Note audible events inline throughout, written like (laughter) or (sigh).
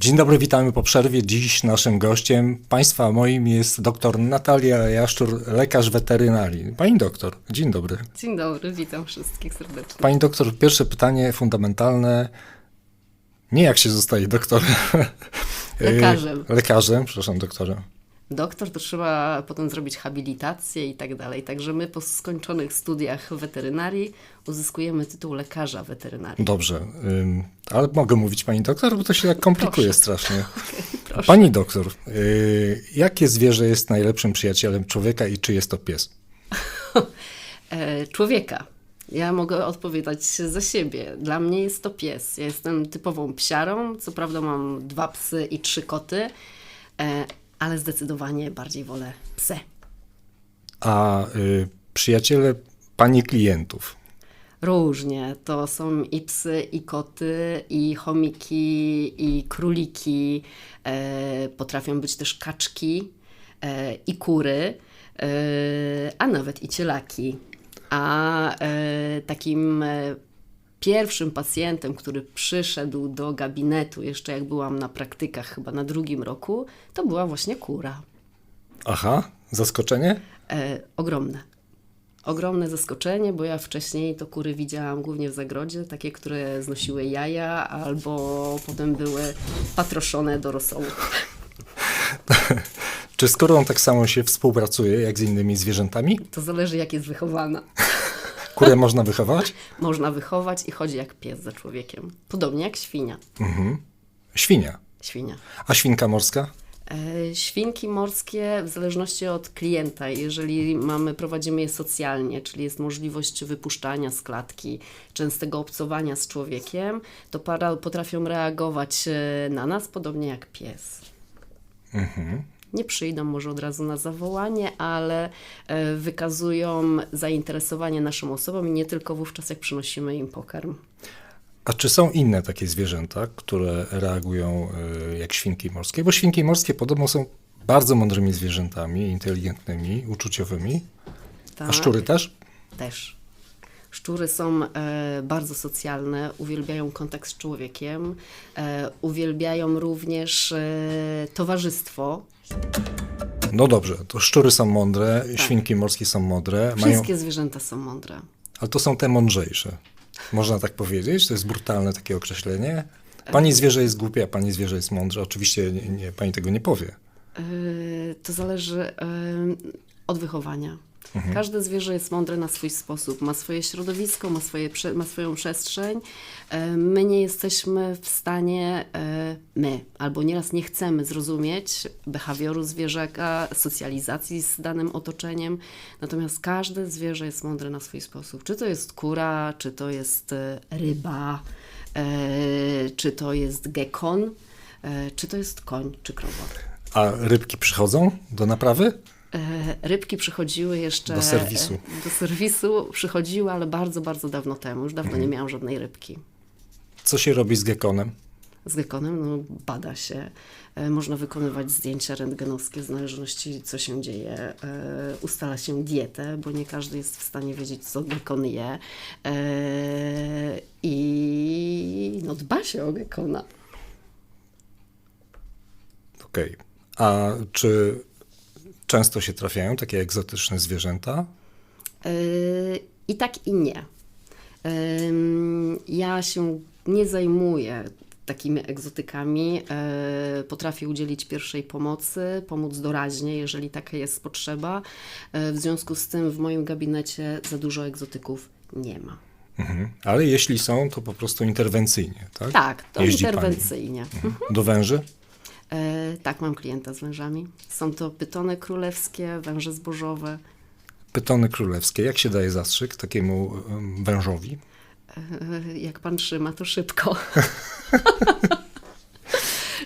Dzień dobry, witamy po przerwie. Dziś naszym gościem Państwa moim jest dr Natalia Jaszczur, lekarz weterynarii. Pani doktor, dzień dobry. Dzień dobry, witam wszystkich serdecznie. Pani doktor, pierwsze pytanie fundamentalne. Nie jak się zostaje doktorem. Lekarzem. (laughs) Lekarzem, przepraszam, doktorem. Doktor to trzeba potem zrobić habilitację i tak dalej. Także my po skończonych studiach weterynarii uzyskujemy tytuł lekarza weterynarii. Dobrze, ym, ale mogę mówić pani doktor, bo to się tak (laughs) komplikuje Proszę. strasznie. (laughs) Proszę. Pani doktor, y, jakie zwierzę jest najlepszym przyjacielem człowieka i czy jest to pies? (laughs) E, człowieka. Ja mogę odpowiadać za siebie. Dla mnie jest to pies. Ja jestem typową psiarą. Co prawda mam dwa psy i trzy koty, e, ale zdecydowanie bardziej wolę psy. A y, przyjaciele pani klientów? Różnie. To są i psy, i koty, i chomiki, i króliki. E, potrafią być też kaczki e, i kury, e, a nawet i cielaki. A e, takim e, pierwszym pacjentem, który przyszedł do gabinetu, jeszcze jak byłam na praktykach, chyba na drugim roku, to była właśnie kura. Aha, zaskoczenie? E, ogromne. Ogromne zaskoczenie, bo ja wcześniej to kury widziałam głównie w zagrodzie, takie, które znosiły jaja albo potem były patroszone do rosołu. (laughs) Czy z kurą tak samo się współpracuje jak z innymi zwierzętami? To zależy, jak jest wychowana. Kurę można wychować? Można wychować i chodzi jak pies za człowiekiem. Podobnie jak świnia. Świnia. Świnia. A świnka morska? E, Świnki morskie w zależności od klienta, jeżeli mamy, prowadzimy je socjalnie, czyli jest możliwość wypuszczania z klatki, częstego obcowania z człowiekiem, to para potrafią reagować e, na nas podobnie jak pies. Nie przyjdą może od razu na zawołanie, ale e, wykazują zainteresowanie naszą osobą i nie tylko wówczas, jak przynosimy im pokarm. A czy są inne takie zwierzęta, które reagują y, jak świnki morskie? Bo świnki morskie podobno są bardzo mądrymi zwierzętami, inteligentnymi, uczuciowymi. A Tak. szczury też? Też. Szczury są e, bardzo socjalne, uwielbiają kontakt z człowiekiem, e, uwielbiają również e, towarzystwo. No dobrze, to szczury są mądre, świnki morskie są mądre, mają, Wszystkie zwierzęta są mądre. ale to są te mądrzejsze. Można tak powiedzieć? To jest brutalne takie określenie. Pani zwierzę jest głupie, a pani zwierzę jest mądre. Oczywiście nie, nie, pani tego nie powie. E, to zależy e, od wychowania. Każde zwierzę jest mądre na swój sposób, ma swoje środowisko, ma, swoje, ma swoją przestrzeń. E, My nie jesteśmy w stanie, e, my, albo nieraz nie chcemy zrozumieć behawioru zwierzaka, socjalizacji z danym otoczeniem, natomiast każde zwierzę jest mądre na swój sposób. Czy to jest kura, czy to jest e, ryba, czy to jest gekon, czy to jest koń, czy krowa. A rybki przychodzą do naprawy? E, Rybki przychodziły jeszcze. Do serwisu. e, Do serwisu przychodziły, ale bardzo, bardzo dawno temu. Już dawno nie miałam żadnej rybki. Co się robi z gekonem? Z gekonem no, bada się. E, Można wykonywać zdjęcia rentgenowskie w zależności co się dzieje. Ustala się dietę, bo nie każdy jest w stanie wiedzieć, co gekon je. I no, dba się o gekona. Okej. A czy często się trafiają takie egzotyczne zwierzęta? Yy, I tak i nie. Ym, Ja się nie zajmuję takimi egzotykami. Yy, Potrafię udzielić pierwszej pomocy, pomóc doraźnie, jeżeli taka jest potrzeba. Yy, W związku z tym w moim gabinecie za dużo egzotyków nie ma. Mhm. Ale jeśli są, to po prostu interwencyjnie, tak? Tak, to Jeździ pani. interwencyjnie. Do węży? Yy, Tak, mam klienta z wężami. Są to pytony królewskie, węże zbożowe. Pytony królewskie. Jak się daje zastrzyk takiemu em, wężowi? Yy, Jak pan trzyma, to szybko. (laughs)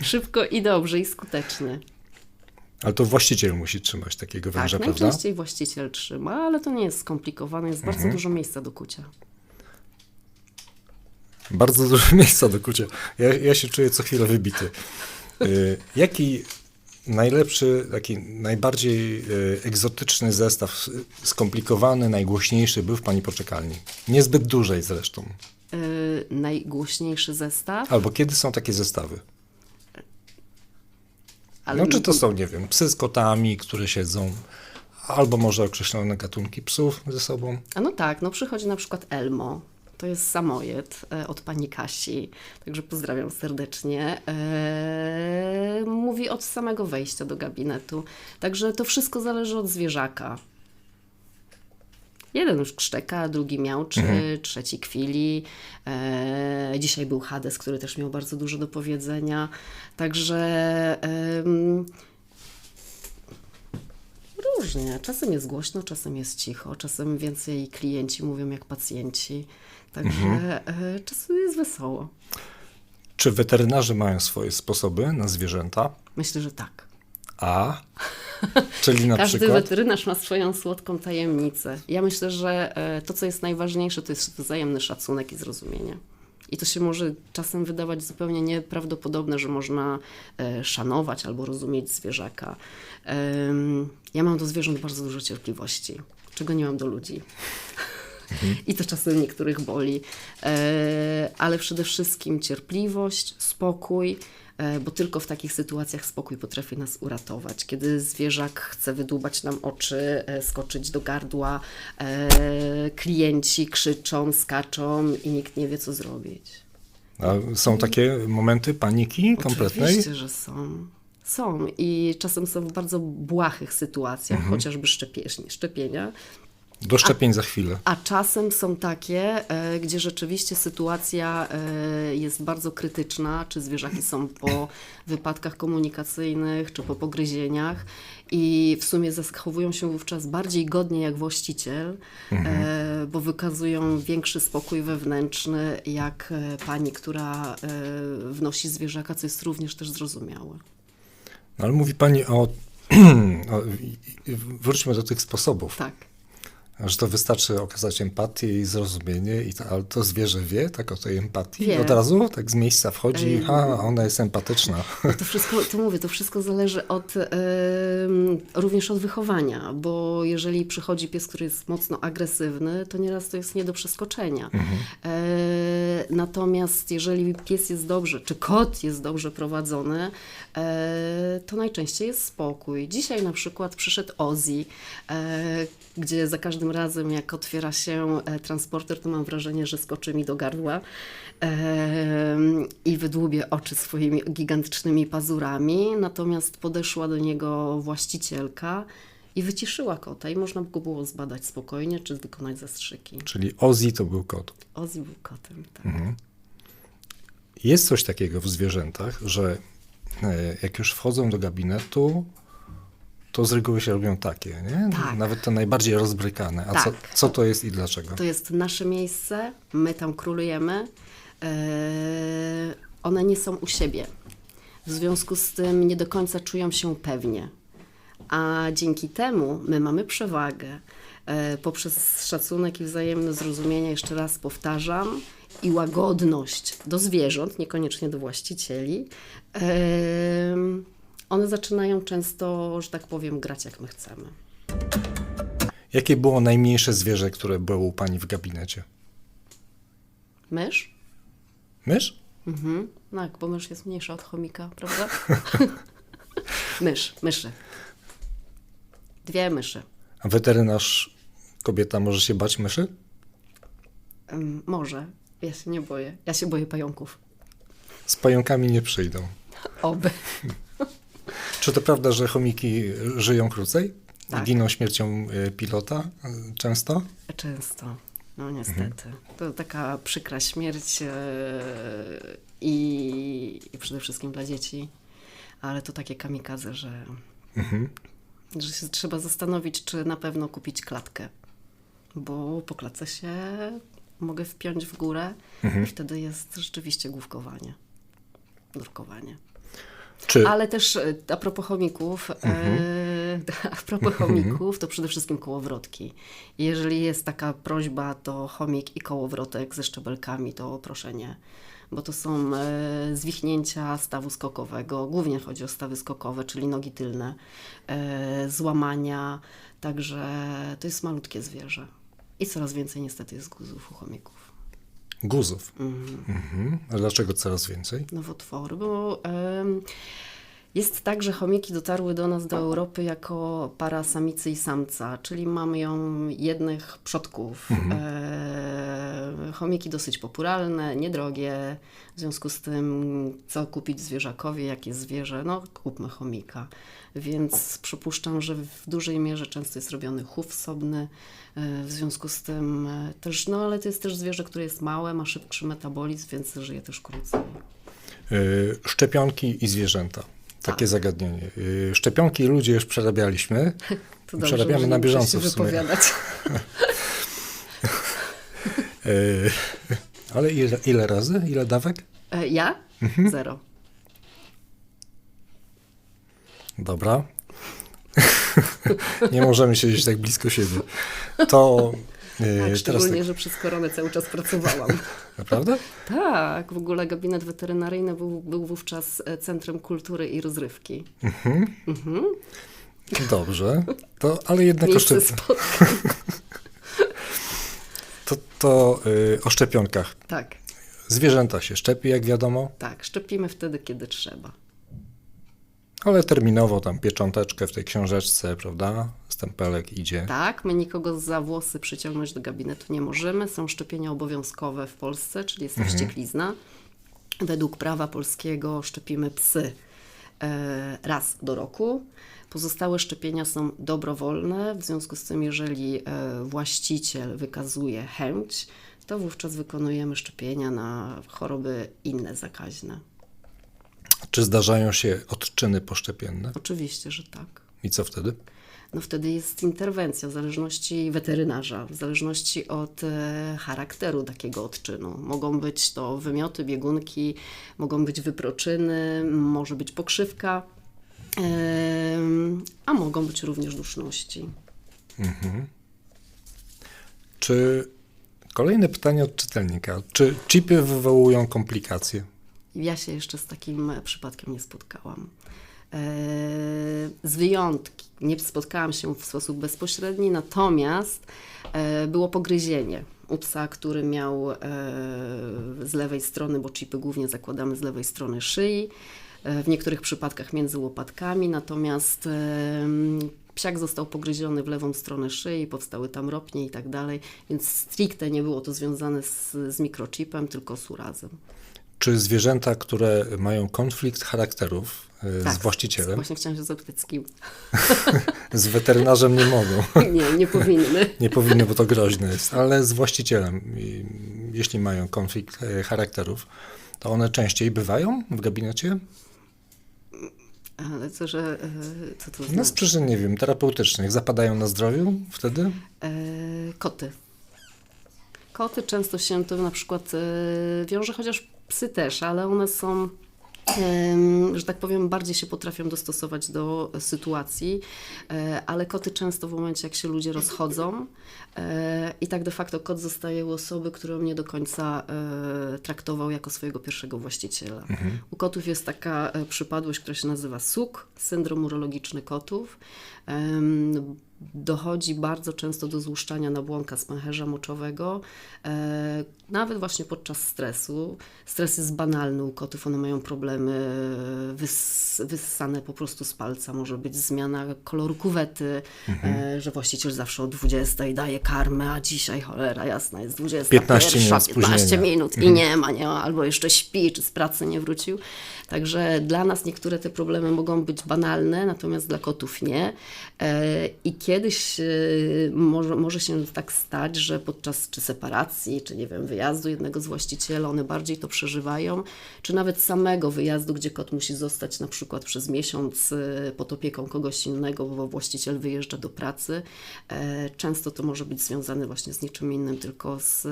szybko i dobrze, i skutecznie. Ale to właściciel musi trzymać takiego Tak, węża, prawda? najczęściej właściciel trzyma, ale to nie jest skomplikowane, jest Mhm. bardzo dużo miejsca do kucia. Bardzo dużo (laughs) miejsca do kucia. Ja, ja się czuję co chwilę wybity. Y, jaki najlepszy, taki najbardziej y, egzotyczny zestaw, skomplikowany, najgłośniejszy był w Pani poczekalni? Niezbyt dużej zresztą. Yy, najgłośniejszy zestaw. Albo kiedy są takie zestawy? Ale No czy to są, nie wiem, psy z kotami, które siedzą, albo może określone gatunki psów ze sobą. A no tak, no przychodzi na przykład Elmo. To jest samojed e, od pani Kasi, także pozdrawiam serdecznie. E, mówi od samego wejścia do gabinetu. Także to wszystko zależy od zwierzaka. Jeden już krzczeka, drugi miałczy, trzeci kwili. E, dzisiaj był Hades, który też miał bardzo dużo do powiedzenia. Także em, różnie. Czasem jest głośno, czasem jest cicho, czasem więcej klienci mówią jak pacjenci. Także e, czasem jest wesoło. Czy weterynarze mają swoje sposoby na zwierzęta? Myślę, że tak. A? Czyli na (laughs) Każdy przykład? weterynarz ma swoją słodką tajemnicę. Ja myślę, że e, to, co jest najważniejsze, to jest wzajemny szacunek i zrozumienie. I to się może czasem wydawać zupełnie nieprawdopodobne, że można e, szanować albo rozumieć zwierzaka. Ja mam do zwierząt bardzo dużo cierpliwości, czego nie mam do ludzi. I to czasem niektórych boli, E, ale przede wszystkim cierpliwość, spokój, e, bo tylko w takich sytuacjach spokój potrafi nas uratować. Kiedy zwierzak chce wydłubać nam oczy, e, skoczyć do gardła, klienci krzyczą, skaczą i nikt nie wie, co zrobić. A są takie momenty paniki kompletnej? Oczywiście, że są. Są i czasem są w bardzo błahych sytuacjach, chociażby szczepie, szczepienia. Do szczepień za chwilę. A czasem są takie, e, gdzie rzeczywiście sytuacja e, jest bardzo krytyczna, czy zwierzaki są po (laughs) wypadkach komunikacyjnych, czy po pogryzieniach i w sumie zachowują się wówczas bardziej godnie jak właściciel, e, bo wykazują większy spokój wewnętrzny jak e, pani, która e, wnosi zwierzaka, co jest również też zrozumiałe. No, ale mówi Pani o, (clears throat) o... Wróćmy do tych sposobów. Tak. Że to wystarczy okazać empatię i zrozumienie, i to, ale to zwierzę wie tak o tej empatii? Wie. Od razu tak z miejsca wchodzi, Ej. a ona jest empatyczna. No to wszystko, to mówię, to wszystko zależy od, również od wychowania, bo jeżeli przychodzi pies, który jest mocno agresywny, to nieraz to jest nie do przeskoczenia. E, natomiast jeżeli pies jest dobrze, czy kot jest dobrze prowadzony, e, to najczęściej jest spokój. Dzisiaj na przykład przyszedł Ozzy, e, gdzie za każdym razem jak otwiera się e, transporter, to mam wrażenie, że skoczy mi do gardła i wydłubie oczy swoimi gigantycznymi pazurami. Natomiast podeszła do niego właścicielka i wyciszyła kota i można go było zbadać spokojnie, czy wykonać zastrzyki. Czyli Ozzy to był kot. Ozzy był kotem, tak. Jest coś takiego w zwierzętach, że e, jak już wchodzą do gabinetu, to z reguły się robią takie, nie? Tak. Nawet te najbardziej rozbrykane. A co, Tak. co to jest i dlaczego? To jest nasze miejsce, my tam królujemy. e, one nie są u siebie. W związku z tym nie do końca czują się pewnie. A dzięki temu my mamy przewagę. E, poprzez szacunek i wzajemne zrozumienie, jeszcze raz powtarzam, i łagodność do zwierząt, niekoniecznie do właścicieli, one zaczynają często, że tak powiem, grać jak my chcemy. Jakie było najmniejsze zwierzę, które było u Pani w gabinecie? Mysz? Mysz? Mhm. Jak, bo mysz jest mniejsza od chomika, prawda? (laughs) mysz, myszy. Dwie myszy. A weterynarz, kobieta może się bać myszy? Ym, może. Ja się nie boję. Ja się boję pająków. Z pająkami nie przyjdą. (laughs) Oby. Czy to prawda, że chomiki żyją krócej? Tak. Giną śmiercią e, pilota e, często? Często. No niestety. To taka przykra śmierć e, i, i przede wszystkim dla dzieci. Ale to takie kamikaze, że, że się trzeba zastanowić, czy na pewno kupić klatkę. Bo po klatce się mogę wpiąć w górę i wtedy jest rzeczywiście główkowanie, nurkowanie. Czy Ale też e, a propos chomików, e, (laughs) a propos chomików, to przede wszystkim kołowrotki. Jeżeli jest taka prośba, to chomik i kołowrotek ze szczebelkami, to proszę nie. Bo to są e, zwichnięcia stawu skokowego, głównie chodzi o stawy skokowe, czyli nogi tylne, e, złamania, także to jest malutkie zwierzę. I coraz więcej niestety jest guzów u chomików. guzów? Mhm. A dlaczego coraz więcej? nowotwory, bo Jest tak, że chomiki dotarły do nas do Europy jako para samicy i samca, czyli mamy ją jednych przodków. E, chomiki dosyć popularne, niedrogie, w związku z tym co kupić zwierzakowi, jakie zwierzę, no kupmy chomika. Więc przypuszczam, że w dużej mierze często jest robiony chów wsobny, e, w związku z tym e, też, no ale to jest też zwierzę, które jest małe, ma szybszy metabolizm, więc żyje też krócej. Y, Szczepionki i zwierzęta. Takie Tak. zagadnienie. Szczepionki ludzie już przerabialiśmy. (laughs) To dobrze, Przerabiamy na bieżąco w sumie. (laughs) Y, (laughs) Ale ile, ile razy? Ile dawek? E, Ja? Mhm. Zero. Dobra. (laughs) Nie możemy siedzieć tak blisko siebie. To y, Tak, szczególnie, tak, że przez koronę cały czas pracowałam. (laughs) naprawdę? tak, w ogóle gabinet weterynaryjny był, był wówczas e, Centrum Kultury i Rozrywki. Dobrze. To, ale jednak o, Miejsce szczep... spotkań. To, y, o szczepionkach. Tak, Zwierzęta się szczepi, jak wiadomo, tak, szczepimy wtedy, kiedy trzeba. ale terminowo tam piecząteczkę w tej książeczce, prawda? Stempelek idzie. Tak, my nikogo za włosy przyciągnąć do gabinetu nie możemy. Są szczepienia obowiązkowe w Polsce, czyli jest to wścieklizna. Według prawa polskiego szczepimy psy raz do roku. Pozostałe szczepienia są dobrowolne, w związku z tym, jeżeli e, właściciel wykazuje chęć, to wówczas wykonujemy szczepienia na choroby inne zakaźne. Czy zdarzają się odczyny poszczepienne? Oczywiście, że tak. I co wtedy? No wtedy jest interwencja w zależności weterynarza, w zależności od e, charakteru takiego odczynu. Mogą być to wymioty, biegunki, mogą być wyproczyny, może być pokrzywka, a mogą być również duszności. Czy kolejne pytanie od czytelnika. Czy chipy wywołują komplikacje? Ja się jeszcze z takim przypadkiem nie spotkałam. E, Z wyjątki, nie spotkałam się w sposób bezpośredni, natomiast e, było pogryzienie u psa, który miał e, z lewej strony, bo chipy głównie zakładamy z lewej strony szyi, w niektórych przypadkach między łopatkami, natomiast psiak został pogryziony w lewą stronę szyi, powstały tam ropnie i tak dalej, więc stricte nie było to związane z, z mikrochipem, tylko z urazem. Czy zwierzęta, które mają konflikt charakterów y, z Tak, właścicielem, Właśnie chciałam się zapytać z kim. (laughs) z weterynarzem nie mogą? (laughs) Nie, nie powinny. (laughs) Nie powinny, bo to groźne jest, ale z właścicielem, i jeśli mają konflikt e, charakterów, to one częściej bywają w gabinecie? Ale co, że e, co to Na znaczy? przyczyn, nie wiem, terapeutycznych. Zapadają na zdrowiu wtedy? E, koty. Koty często się to na przykład e, wiąże, chociaż psy też, ale one są, że tak powiem, bardziej się potrafią dostosować do sytuacji, e, ale koty często w momencie, jak się ludzie rozchodzą e, i tak de facto kot zostaje u osoby, którą nie do końca e, traktował jako swojego pierwszego właściciela. U kotów jest taka przypadłość, która się nazywa SUK, syndrom urologiczny kotów. Dochodzi bardzo często do złuszczania nabłonka z pęcherza moczowego, e, nawet właśnie podczas stresu. Stres jest banalny u kotów, one mają problemy wys, wyssane po prostu z palca, może być zmiana koloru kuwety, e, że właściciel zawsze o 20 daje karmę, a dzisiaj cholera jasna jest 20, 15 minut 15 spóźnienia. minut i nie ma, nie ma, albo jeszcze śpi, czy z pracy nie wrócił. Także dla nas niektóre te problemy mogą być banalne, natomiast dla kotów nie. E, I kiedyś e, może, może się tak stać, że podczas czy separacji, czy nie wiem, wyjazdu jednego z właściciela, one bardziej to przeżywają, czy nawet samego wyjazdu, gdzie kot musi zostać na przykład przez miesiąc e, pod opieką kogoś innego, bo właściciel wyjeżdża do pracy. Często to może być związane właśnie z niczym innym, tylko z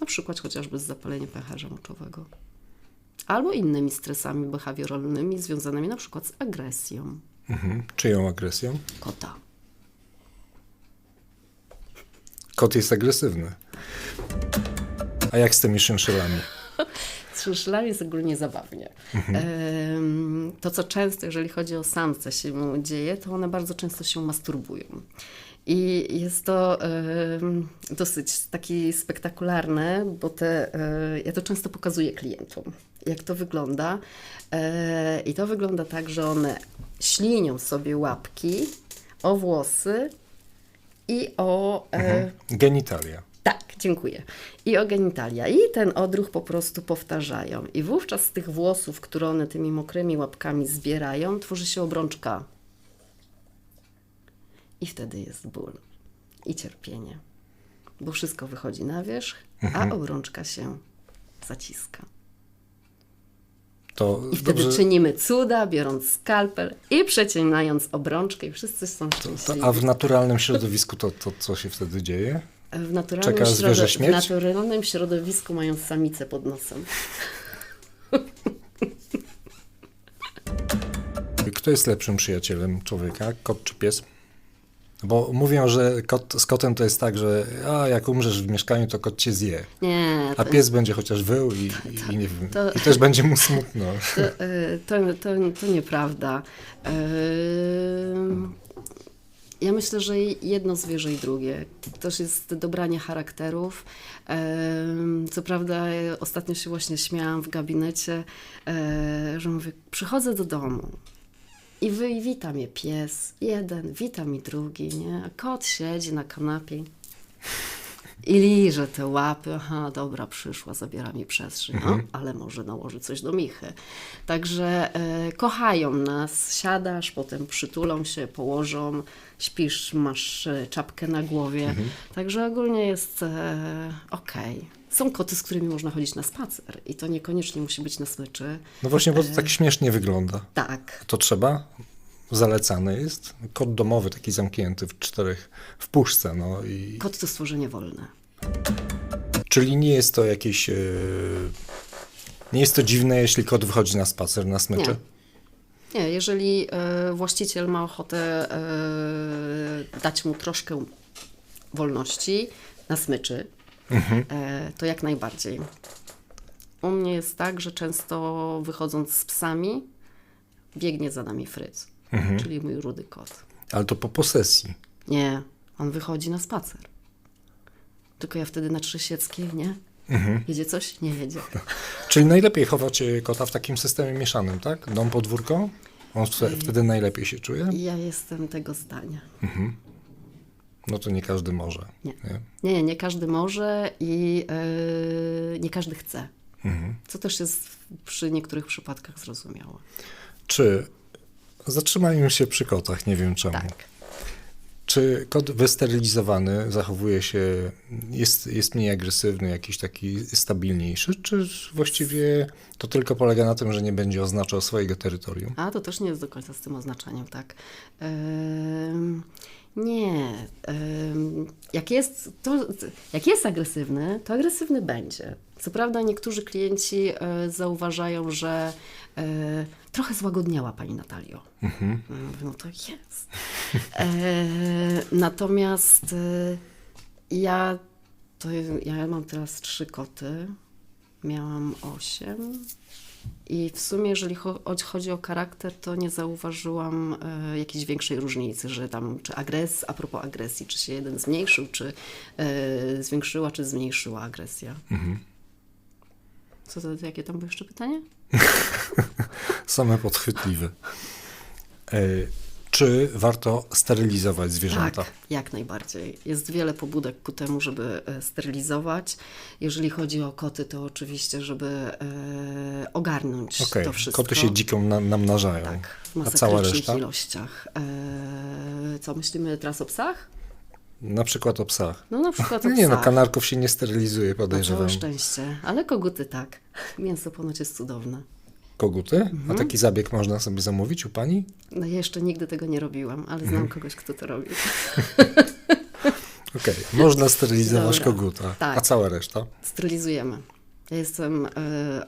na przykład chociażby z zapaleniem pęcherza moczowego albo innymi stresami behawioralnymi związanymi na przykład z agresją Mhm. Czyją agresją? kota. Kot jest agresywny. A jak z tymi szynszylami? (laughs) Z szynszylami jest ogólnie zabawnie. Em, To, co często, jeżeli chodzi o samce się dzieje, to one bardzo często się masturbują. I jest to em, dosyć taki spektakularne, bo te, e, ja to często pokazuję klientom, jak to wygląda. E, I to wygląda tak, że one ślinią sobie łapki o włosy i o. E, Genitalia. tak, dziękuję. I o genitalia. I ten odruch po prostu powtarzają. I wówczas z tych włosów, które one tymi mokrymi łapkami zbierają, tworzy się obrączka. I wtedy jest ból i cierpienie. Bo wszystko wychodzi na wierzch, a obrączka się zaciska. To I wtedy dobrze, czynimy cuda, biorąc skalpel i przecinając obrączkę i wszyscy są szczęśliwi. a w naturalnym środowisku to, to co się wtedy dzieje? W naturalnym, Czeka środo- w naturalnym środowisku mają samice pod nosem. (laughs) Kto jest lepszym przyjacielem człowieka, kot czy pies? Bo mówią, że kot, z kotem to jest tak, że a, jak umrzesz w mieszkaniu, to kot cię zje. Nie, A to, pies będzie chociaż wył i, (laughs) i, nie wiem, to- i też będzie mu smutno. (laughs) to, y, to, to, to nieprawda. Ym, Ja myślę, że jedno zwierzę i drugie. To też jest dobranie charakterów. Ym, Co prawda, ostatnio się właśnie śmiałam w gabinecie, e, że mówię, przychodzę do domu i wy, i wita mnie pies, jeden, wita mi drugi, nie? A kot siedzi na kanapie i liże te łapy. Aha, dobra, przyszła, zabiera mi przestrzeń, no, ale może nałoży coś do michy. Także e, kochają nas, siadasz, potem przytulą się, położą, śpisz, masz e, czapkę na głowie. Także ogólnie jest e, okej. Są koty, z którymi można chodzić na spacer i to niekoniecznie musi być na smyczy. No właśnie, bo to tak śmiesznie wygląda. Tak, To trzeba? Zalecane jest? Kot domowy, taki zamknięty w czterech, w puszce, no i... kot to stworzenie wolne. Czyli nie jest to jakieś... e, Nie jest to dziwne, jeśli kot wychodzi na spacer, na smyczy? Nie. Nie, jeżeli e, właściciel ma ochotę e, dać mu troszkę wolności na smyczy, e, to jak najbardziej. U mnie jest tak, że często wychodząc z psami, biegnie za nami Fryc, czyli mój rudy kot. Ale to po posesji. Nie, on wychodzi na spacer. Tylko ja wtedy na Trzesieckiej, nie? Jedzie coś? Nie jedzie. (laughs) Czyli najlepiej chować e, kota w takim systemie mieszanym, tak? Dom, podwórko? On wtedy, wtedy najlepiej się czuje? Ja jestem tego zdania. No to nie każdy może. Nie. nie? Nie, nie, każdy może i yy, nie każdy chce. Mhm. Co też jest przy niektórych przypadkach zrozumiałe. Czy zatrzymajmy się przy kotach, nie wiem czemu. Tak. Czy kot wysterylizowany zachowuje się, jest, jest mniej agresywny, jakiś taki stabilniejszy, czy właściwie to tylko polega na tym, że nie będzie oznaczał swojego terytorium? A to też nie jest do końca z tym oznaczeniem, tak. Ym, nie. Jak, jest, to, jak jest agresywny, to agresywny będzie. Co prawda niektórzy klienci e, zauważają, że e, trochę złagodniała pani Natalio. Mhm. Mówię, No to jest. E, natomiast e, ja, to, ja mam teraz trzy koty. Miałam osiem. I w sumie, jeżeli cho- chodzi o charakter, to nie zauważyłam e, jakiejś większej różnicy, że tam, czy agres, a propos agresji, czy się jeden zmniejszył, czy e, zwiększyła, czy zmniejszyła agresja. Co to, jakie tam były jeszcze pytanie? (laughs) Same podchwytliwe. Czy warto sterylizować zwierzęta? Tak, jak najbardziej. Jest wiele pobudek ku temu, żeby e, sterylizować. Jeżeli chodzi o koty, to oczywiście, żeby e, ogarnąć Okej, to wszystko. koty się dziką na, namnażają, Tak, w masakrycznych ilościach. E, co myślimy teraz o psach? Na przykład o psach. No na przykład o No (laughs) nie no, psach. kanarków się nie sterylizuje, Na podejrzewam. całe szczęście, ale koguty tak. Mięso ponoć jest cudowne. Koguty? Mhm. A taki zabieg można sobie zamówić u pani? No ja jeszcze nigdy tego nie robiłam, ale znam Mhm. kogoś, kto to robi. (laughs) Okej, można sterylizować Dobra, koguta, tak. a cała reszta? Sterylizujemy. Ja jestem e,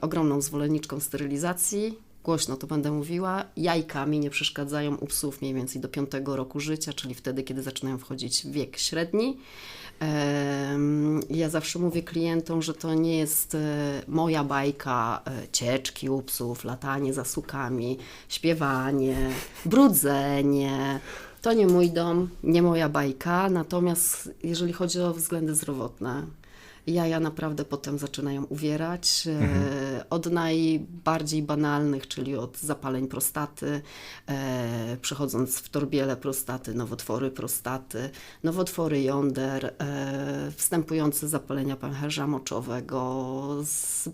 ogromną zwolenniczką sterylizacji. Głośno to będę mówiła. Jajka mi nie przeszkadzają u psów mniej więcej do 5 roku życia, czyli wtedy, kiedy zaczynają wchodzić w wiek średni. Ja zawsze mówię klientom, że to nie jest e, moja bajka, e, cieczki u psów, latanie za sukami, śpiewanie, brudzenie. To nie mój dom, nie moja bajka, natomiast jeżeli chodzi o względy zdrowotne, jaja naprawdę potem zaczynają uwierać. E, od najbardziej banalnych, czyli od zapaleń prostaty, e, przechodząc w torbiele prostaty, nowotwory prostaty, nowotwory jąder, e, wstępujące zapalenia pęcherza moczowego,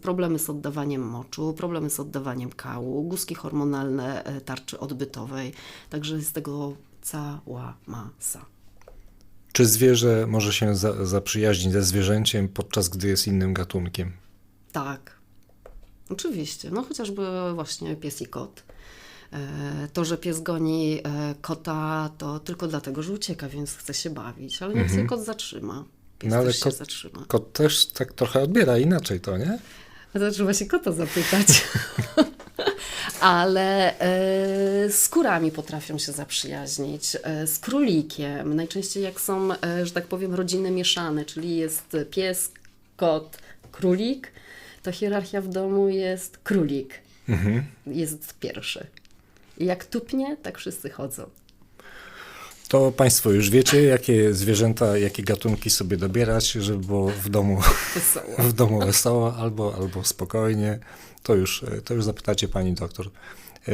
problemy z oddawaniem moczu, problemy z oddawaniem kału, guski hormonalne tarczy odbytowej. Także jest tego cała masa. Czy zwierzę może się za, zaprzyjaźnić ze zwierzęciem, podczas gdy jest innym gatunkiem? Tak, oczywiście. No chociażby właśnie pies i kot. E, To, że pies goni e, kota, to tylko dlatego, że ucieka, więc chce się bawić, ale niech się kot zatrzyma. Pies No ale też się kot- zatrzyma. Kot też tak trochę odbiera inaczej to, nie? A to trzeba się kota zapytać. (laughs) Ale e, z kurami potrafią się zaprzyjaźnić, e, z królikiem. Najczęściej jak są, e, że tak powiem, rodziny mieszane, czyli jest pies, kot, królik, to hierarchia w domu jest królik. Jest pierwszy. I jak tupnie, tak wszyscy chodzą. To Państwo już wiecie, jakie zwierzęta, jakie gatunki sobie dobierać, żeby było w domu, Wesoło. (laughs) w domu wesoło albo, albo spokojnie. To już, to już zapytacie Pani doktor. E,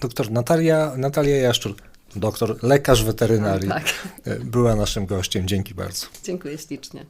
Doktor Natalia, Natalia Jaszczur, doktor, lekarz weterynarii, Tak. e, była naszym gościem. Dzięki bardzo. Dziękuję ślicznie.